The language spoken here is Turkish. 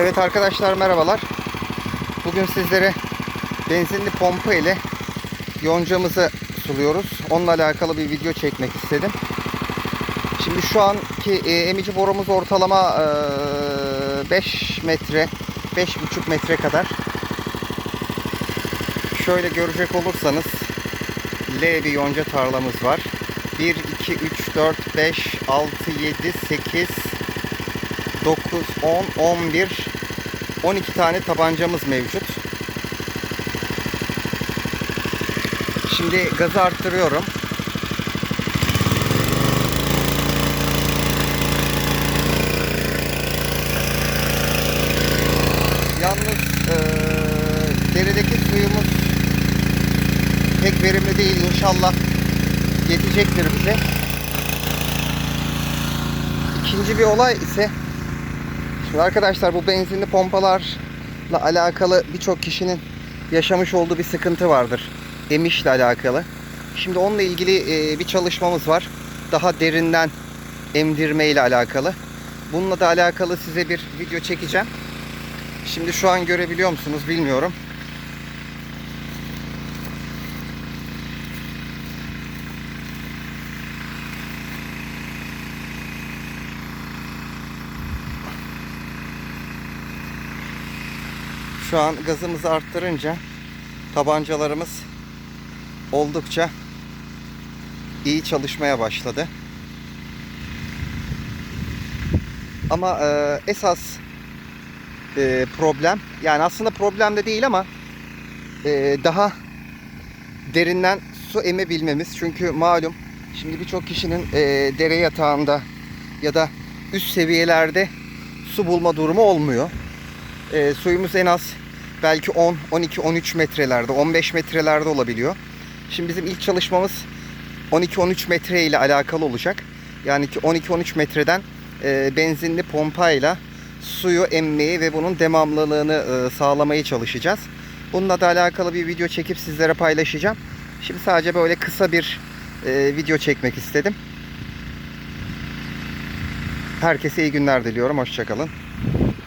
Evet arkadaşlar merhabalar. Bugün sizlere benzinli pompa ile yoncamızı suluyoruz. Onunla alakalı bir video çekmek istedim. Şimdi şu anki e, emici borumuz ortalama e, 5 metre, 5,5 metre kadar. Şöyle görecek olursanız L bir yonca tarlamız var. 1, 2, 3, 4, 5, 6, 7, 8, 9, 10, 11, 12 tane tabancamız mevcut. Şimdi gazı arttırıyorum. Yalnız eee deredeki suyumuz pek verimli değil. İnşallah yetecektir bize. İkinci bir olay ise Şimdi arkadaşlar bu benzinli pompalarla alakalı birçok kişinin yaşamış olduğu bir sıkıntı vardır. Emişle alakalı. Şimdi onunla ilgili e, bir çalışmamız var. Daha derinden emdirme ile alakalı. Bununla da alakalı size bir video çekeceğim. Şimdi şu an görebiliyor musunuz bilmiyorum. Şu an gazımızı arttırınca tabancalarımız oldukça iyi çalışmaya başladı. Ama e, esas e, problem yani aslında problem de değil ama e, daha derinden su emebilmemiz. Çünkü malum şimdi birçok kişinin e, dere yatağında ya da üst seviyelerde su bulma durumu olmuyor. E, suyumuz en az belki 10, 12, 13 metrelerde, 15 metrelerde olabiliyor. Şimdi bizim ilk çalışmamız 12-13 metre ile alakalı olacak. Yani ki 12-13 metreden e, benzinli pompayla suyu emmeyi ve bunun devamlılığını e, sağlamaya çalışacağız. Bununla da alakalı bir video çekip sizlere paylaşacağım. Şimdi sadece böyle kısa bir e, video çekmek istedim. Herkese iyi günler diliyorum. Hoşçakalın.